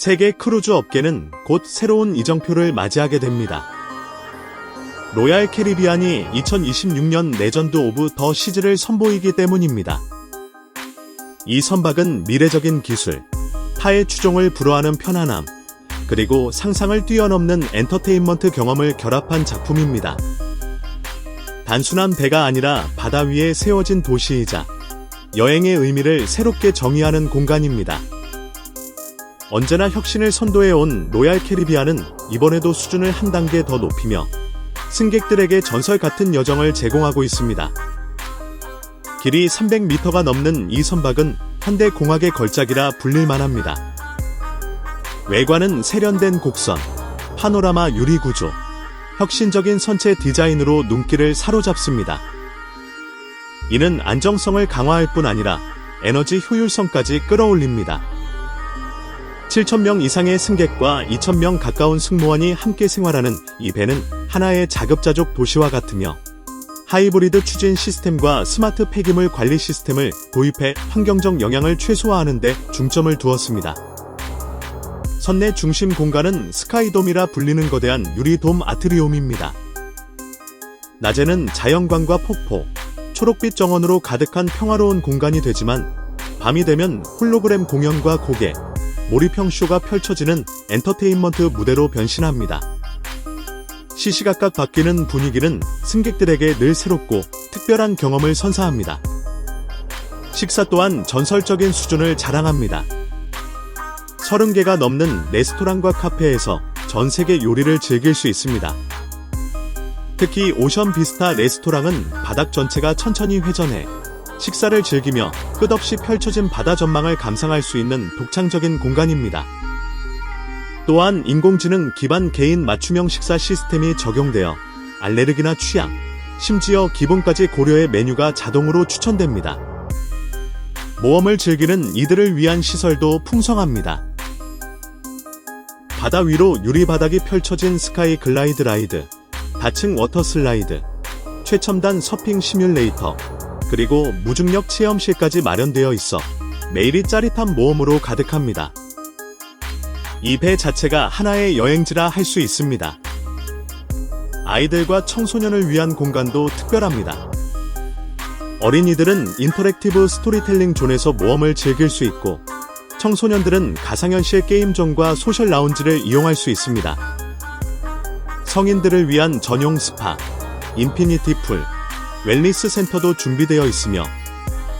세계 크루즈 업계는 곧 새로운 이정표를 맞이하게 됩니다. 로얄 캐리비안이 2026년 레전드 오브 더 시즈를 선보이기 때문입니다. 이 선박은 미래적인 기술, 타의 추종을 불허하는 편안함, 그리고 상상을 뛰어넘는 엔터테인먼트 경험을 결합한 작품입니다. 단순한 배가 아니라 바다 위에 세워진 도시이자 여행의 의미를 새롭게 정의하는 공간입니다. 언제나 혁신을 선도해온 로얄 캐리비안은 이번에도 수준을 한 단계 더 높이며 승객들에게 전설 같은 여정을 제공하고 있습니다. 길이 300m가 넘는 이 선박은 현대 공학의 걸작이라 불릴만 합니다. 외관은 세련된 곡선, 파노라마 유리 구조, 혁신적인 선체 디자인으로 눈길을 사로잡습니다. 이는 안정성을 강화할 뿐 아니라 에너지 효율성까지 끌어올립니다. 7,000명 이상의 승객과 2,000명 가까운 승무원이 함께 생활하는 이 배는 하나의 자급자족 도시와 같으며 하이브리드 추진 시스템과 스마트 폐기물 관리 시스템을 도입해 환경적 영향을 최소화하는 데 중점을 두었습니다. 선내 중심 공간은 스카이돔이라 불리는 거대한 유리돔 아트리움입니다. 낮에는 자연광과 폭포, 초록빛 정원으로 가득한 평화로운 공간이 되지만 밤이 되면 홀로그램 공연과 고개, 몰입형 쇼가 펼쳐지는 엔터테인먼트 무대로 변신합니다. 시시각각 바뀌는 분위기는 승객들에게 늘 새롭고 특별한 경험을 선사합니다. 식사 또한 전설적인 수준을 자랑합니다. 30개가 넘는 레스토랑과 카페에서 전 세계 요리를 즐길 수 있습니다. 특히 오션 비스타 레스토랑은 바닥 전체가 천천히 회전해 식사를 즐기며 끝없이 펼쳐진 바다 전망을 감상할 수 있는 독창적인 공간입니다. 또한 인공지능 기반 개인 맞춤형 식사 시스템이 적용되어 알레르기나 취향, 심지어 기분까지 고려해 메뉴가 자동으로 추천됩니다. 모험을 즐기는 이들을 위한 시설도 풍성합니다. 바다 위로 유리바닥이 펼쳐진 스카이 글라이드 라이드, 다층 워터 슬라이드, 최첨단 서핑 시뮬레이터, 그리고 무중력 체험실까지 마련되어 있어 매일이 짜릿한 모험으로 가득합니다. 이 배 자체가 하나의 여행지라 할 수 있습니다. 아이들과 청소년을 위한 공간도 특별합니다. 어린이들은 인터랙티브 스토리텔링 존에서 모험을 즐길 수 있고 청소년들은 가상현실 게임존과 소셜 라운지를 이용할 수 있습니다. 성인들을 위한 전용 스파, 인피니티 풀, 웰니스 센터도 준비되어 있으며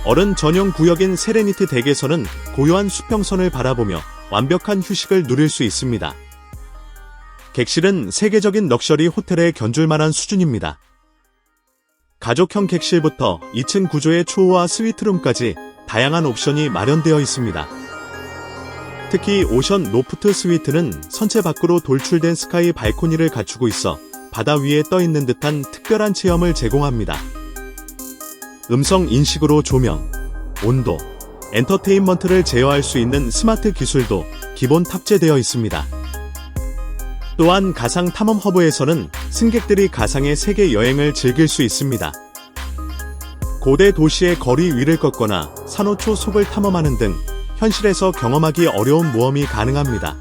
어른 전용 구역인 세레니티 덱에서는 고요한 수평선을 바라보며 완벽한 휴식을 누릴 수 있습니다. 객실은 세계적인 럭셔리 호텔에 견줄 만한 수준입니다. 가족형 객실부터 2층 구조의 초호화 스위트룸까지 다양한 옵션이 마련되어 있습니다. 특히 오션 로프트 스위트는 선체 밖으로 돌출된 스카이 발코니를 갖추고 있어 바다 위에 떠 있는 듯한 특별한 체험을 제공합니다. 음성 인식으로 조명, 온도, 엔터테인먼트를 제어할 수 있는 스마트 기술도 기본 탑재되어 있습니다. 또한 가상 탐험 허브에서는 승객들이 가상의 세계 여행을 즐길 수 있습니다. 고대 도시의 거리 위를 걷거나 산호초 속을 탐험하는 등 현실에서 경험하기 어려운 모험이 가능합니다.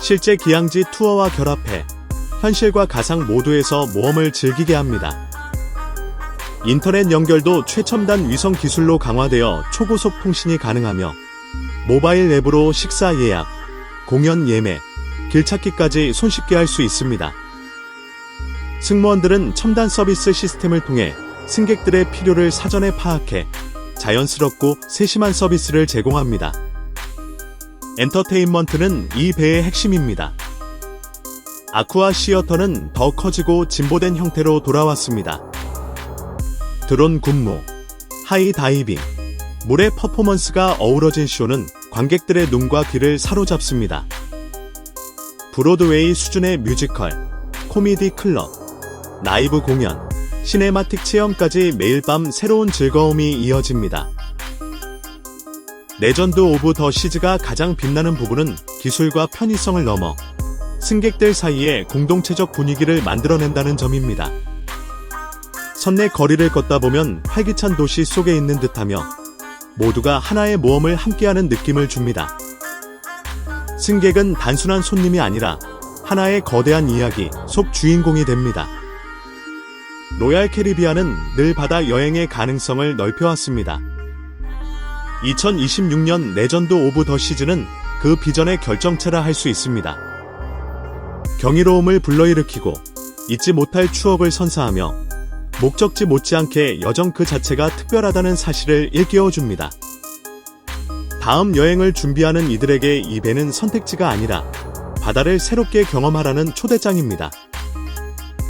실제 기항지 투어와 결합해 현실과 가상 모두에서 모험을 즐기게 합니다. 인터넷 연결도 최첨단 위성 기술로 강화되어 초고속 통신이 가능하며 모바일 앱으로 식사 예약, 공연 예매, 길찾기까지 손쉽게 할 수 있습니다. 승무원들은 첨단 서비스 시스템을 통해 승객들의 필요를 사전에 파악해 자연스럽고 세심한 서비스를 제공합니다. 엔터테인먼트는 이 배의 핵심입니다. 아쿠아 시어터는 더 커지고 진보된 형태로 돌아왔습니다. 드론 군무, 하이 다이빙, 물의 퍼포먼스가 어우러진 쇼는 관객들의 눈과 귀를 사로잡습니다. 브로드웨이 수준의 뮤지컬, 코미디 클럽, 라이브 공연, 시네마틱 체험까지 매일 밤 새로운 즐거움이 이어집니다. 레전드 오브 더 시즈가 가장 빛나는 부분은 기술과 편의성을 넘어 승객들 사이에 공동체적 분위기를 만들어낸다는 점입니다. 선내 거리를 걷다 보면 활기찬 도시 속에 있는 듯하며 모두가 하나의 모험을 함께하는 느낌을 줍니다. 승객은 단순한 손님이 아니라 하나의 거대한 이야기 속 주인공이 됩니다. 로얄 캐리비안은 늘 바다 여행의 가능성을 넓혀왔습니다. 2026년 레전드 오브 더 시즌은 그 비전의 결정체라 할 수 있습니다. 경이로움을 불러일으키고 잊지 못할 추억을 선사하며 목적지 못지않게 여정 그 자체가 특별하다는 사실을 일깨워줍니다. 다음 여행을 준비하는 이들에게 이 배는 선택지가 아니라 바다를 새롭게 경험하라는 초대장입니다.